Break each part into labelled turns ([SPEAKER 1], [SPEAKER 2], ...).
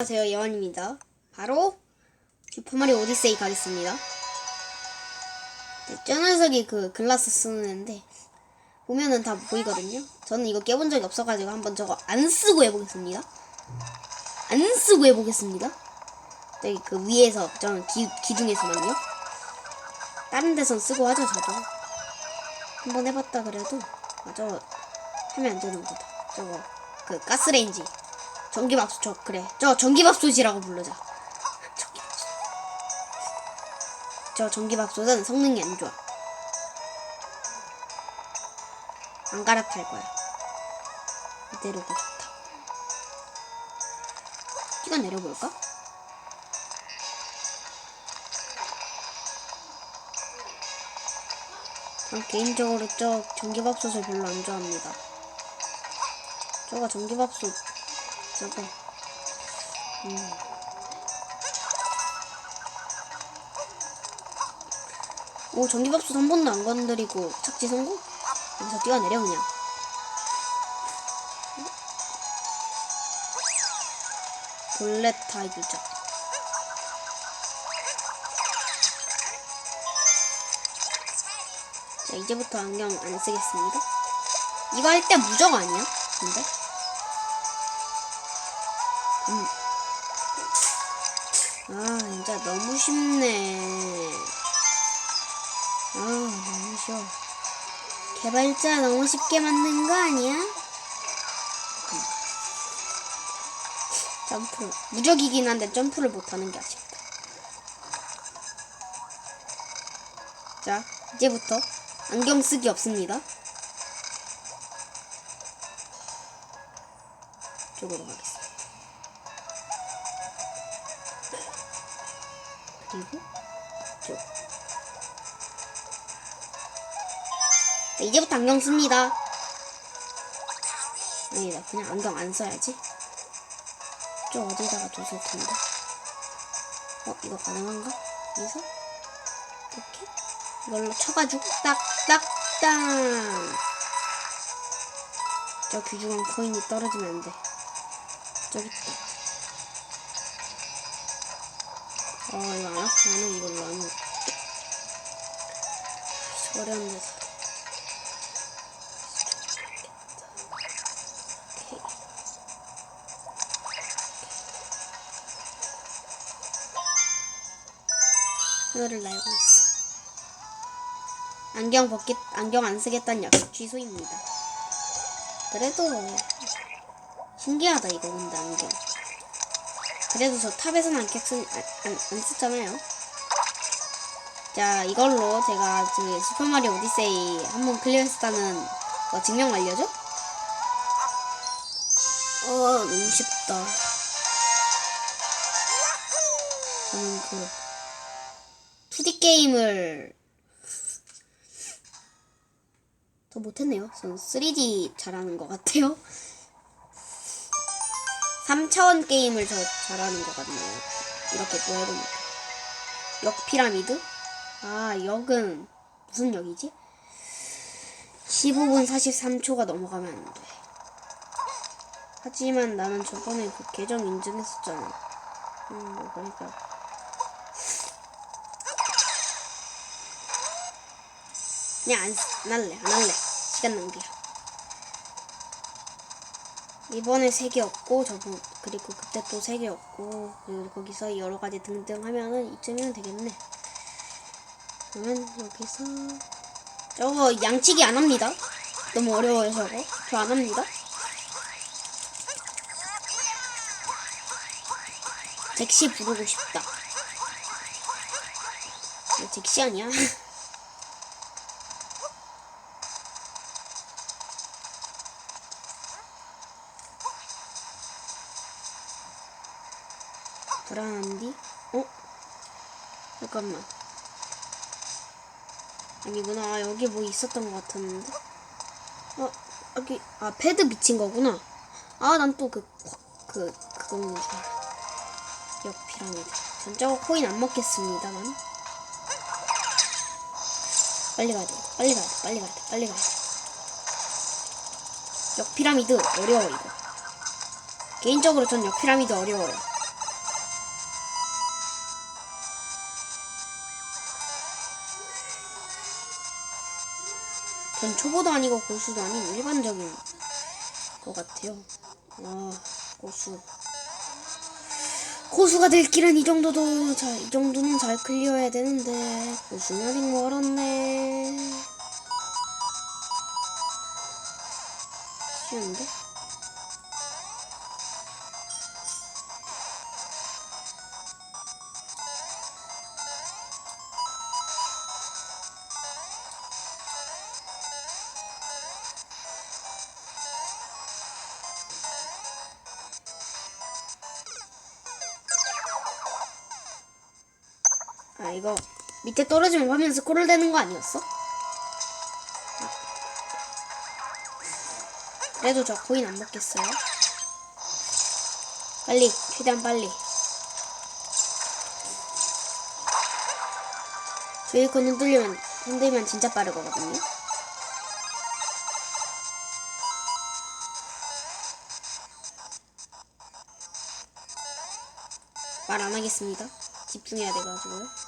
[SPEAKER 1] 안녕하세요 예원입니다. 바로 슈퍼마리오 오디세이 가겠습니다. 네, 저 녀석이 그 글라스 쓰는 애인데 보면은 다 보이거든요. 저는 이거 깨본 적이 없어가지고 한번 저거 안 쓰고 해보겠습니다. 안 쓰고 해보겠습니다. 저기 그 위에서 저는 기, 기둥에서만요. 다른 데선 쓰고 하죠 저도. 한번 해봤다 그래도 아, 저거 하면 안 되는 거다. 저거 그 가스레인지 전기밥솥 저 그래. 저 전기밥솥이라고 불러자. 전기밥솥 저 전기밥솥은 성능이 안 좋아. 안 갈아탈 거야. 이대로가 좋다. 키가 내려볼까? 전 개인적으로 저 전기밥솥을 별로 안 좋아합니다. 저가 전기밥솥 저거 음. 오 전기밥솥 한 번도 안 건드리고 착지 성공? 여기서 뛰어내려 그냥 볼레타 유자 자 이제부터 안경 안 쓰겠습니다 이거 할 때 무적 아니야? 근데? 음. 아, 진짜 너무 쉽네. 아, 너무 쉬워. 개발자 너무 쉽게 만든 거 아니야? 음. 점프. 무적이긴 한데 점프를 못하는 게 아쉽다. 자, 이제부터 안경 쓰기 없습니다. 쪽으로 가겠습니다. 그리고 쭉. 네, 이제부터 안경 씁니다. 아니다, 그냥 안경 안 써야지. 저 어디다가 뒀을 텐데. 어, 이거 가능한가? 여기서? 이렇게? 이걸로 쳐가지고 딱, 딱, 땅! 저 귀중한 코인이 떨어지면 안 돼. 저기 있다. 어, 이거 안 아프네. 이걸로 안. 오케이. 하늘을 날고 있어. 안경 벗겠, 안경 안 쓰겠다는 약속 취소입니다. 그래도 신기하다 이거 근데 안경. 그래도 저 탑에서는 안경 쓰, 안, 안, 안 쓰잖아요. 자, 이걸로 제가 그 슈퍼마리오 오디세이 한번 클리어했다는 거 증명 알려줘? 어, 너무 쉽다. 저는 그 2D 게임을 더 못했네요. 저는 3D 잘하는 것 같아요. 3차원 게임을 저 잘하는 것 같네요. 이렇게 또 해보니까. 역 피라미드? 아, 역은 무슨 역이지? 15분 43초가 넘어가면 안 돼. 하지만 나는 저번에 그 계정 인증했었잖아. 음, 뭐 그러니까. 그냥 안, 쓰- 안 할래, 안 할래. 시간 낭비야. 이번에 세 개였고 저번 그리고 그때 또 세 개였고 그리고 거기서 여러 가지 등등 하면은 이쯤이면 되겠네. 그러면 여기서 저거 양치기 안 합니다. 너무 어려워요 저거. 저 안 합니다. 잭시 부르고 싶다. 잭시 아니야? 불안한디? 어? 잠깐만. 아니구나. 아, 여기 뭐 있었던 것 같았는데. 어, 여기, 아, 패드 미친 거구나. 아, 난 또 그, 그, 그거는 줄 알아. 역 피라미드. 전 저거 코인 안 먹겠습니다만. 빨리 가야 돼. 빨리 가야 돼. 빨리 가야 돼. 빨리 가야 돼. 역 피라미드 어려워, 이거. 개인적으로 전 역 피라미드 어려워요. 전 초보도 아니고 고수도 아닌 일반적인 것 같아요. 아, 고수. 고수가 될 길은 이 정도도 자, 이 정도는 잘 클리어해야 되는데 고수는 아직 멀었네. 쉬운데? 아 이거 밑에 떨어지면 화면 스크롤 되는 거 아니었어? 아. 그래도 저 코인 안 먹겠어요. 빨리 최대한 빨리. 조이콘 흔들리면 흔들면 진짜 빠르거든요. 말 안 하겠습니다. 집중해야 돼가지고요.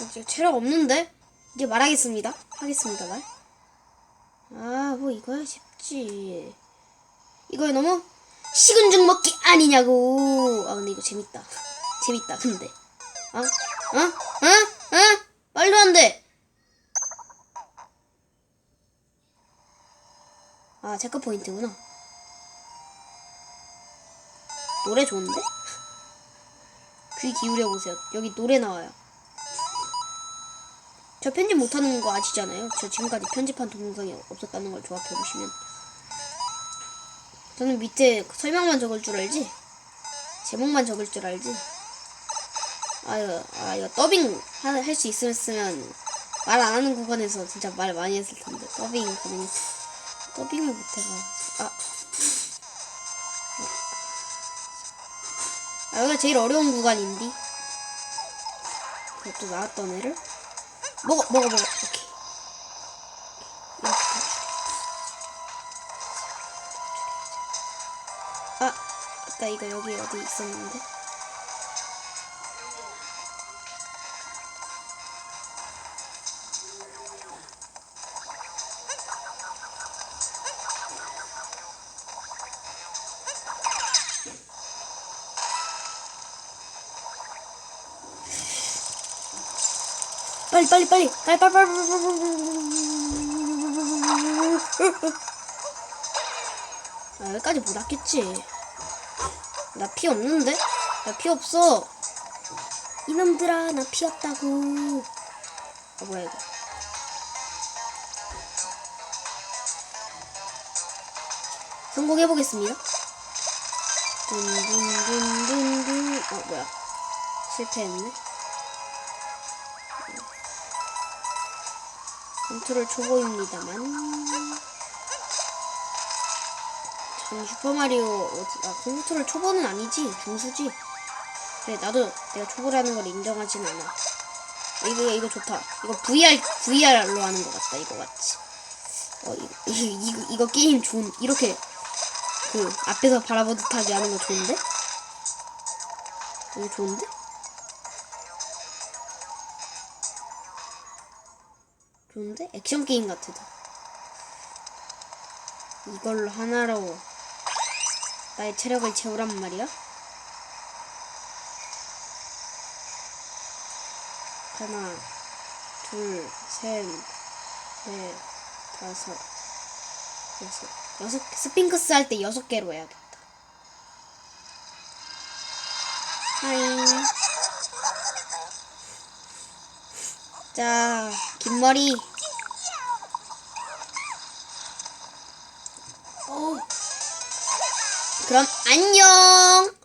[SPEAKER 1] 저 지금 체력 없는데? 이제 말하겠습니다. 하겠습니다, 말. 아, 뭐 이거야 쉽지. 이거야 너무 식은 죽 먹기 아니냐고. 아, 근데 이거 재밌다. 재밌다, 근데. 어? 어? 어? 어? 말도 안 돼. 아, 체크 포인트구나. 노래 좋은데? 귀 기울여 보세요. 여기 노래 나와요. 저 편집 못하는 거 아시잖아요. 저 지금까지 편집한 동영상이 없었다는 걸 조합해 보시면. 저는 밑에 설명만 적을 줄 알지? 제목만 적을 줄 알지? 아 이거 아 이거 더빙 할 수 있으면 말 안 하는 구간에서 진짜 말 많이 했을 텐데. 더빙 가능했 더빙을 못해가 아. 아 여기가 제일 어려운 구간인데 그것도 나왔던 애를 먹어 먹어 먹어. 오케이. 아 맞다 이거 여기 어디 있었는데 빨리 빨리 빨리 빨리 빨리 빨리 아 여기까지 못 왔겠지 나 피 없는데 나 피 없어 이놈들아 나 피 없다고 아 뭐야 이거 성공해 보겠습니다 둔둔둔둔둔 어 뭐야 실패했네 컨트롤 초보입니다만. 전 슈퍼마리오 어디- 아 컨트롤 초보는 아니지 중수지. 그래 나도 내가 초보라는 걸 인정하진 않아. 이거 이거 좋다. 이거 VR VR로 하는 것 같다 이거 맞지 어 이거 이거, 이거 게임 좋은 이렇게 그 앞에서 바라보듯하게 하는 거 좋은데? 이거 좋은데 좋은데? 액션 게임 같아. 이걸로 하나로 나의 체력을 채우란 말이야? 하나, 둘, 셋, 넷, 다섯, 여섯. 여섯, 스핑크스 할 때 여섯 개로 해야겠다. 하잉. 자, 긴 머리. 어. 그럼 안녕.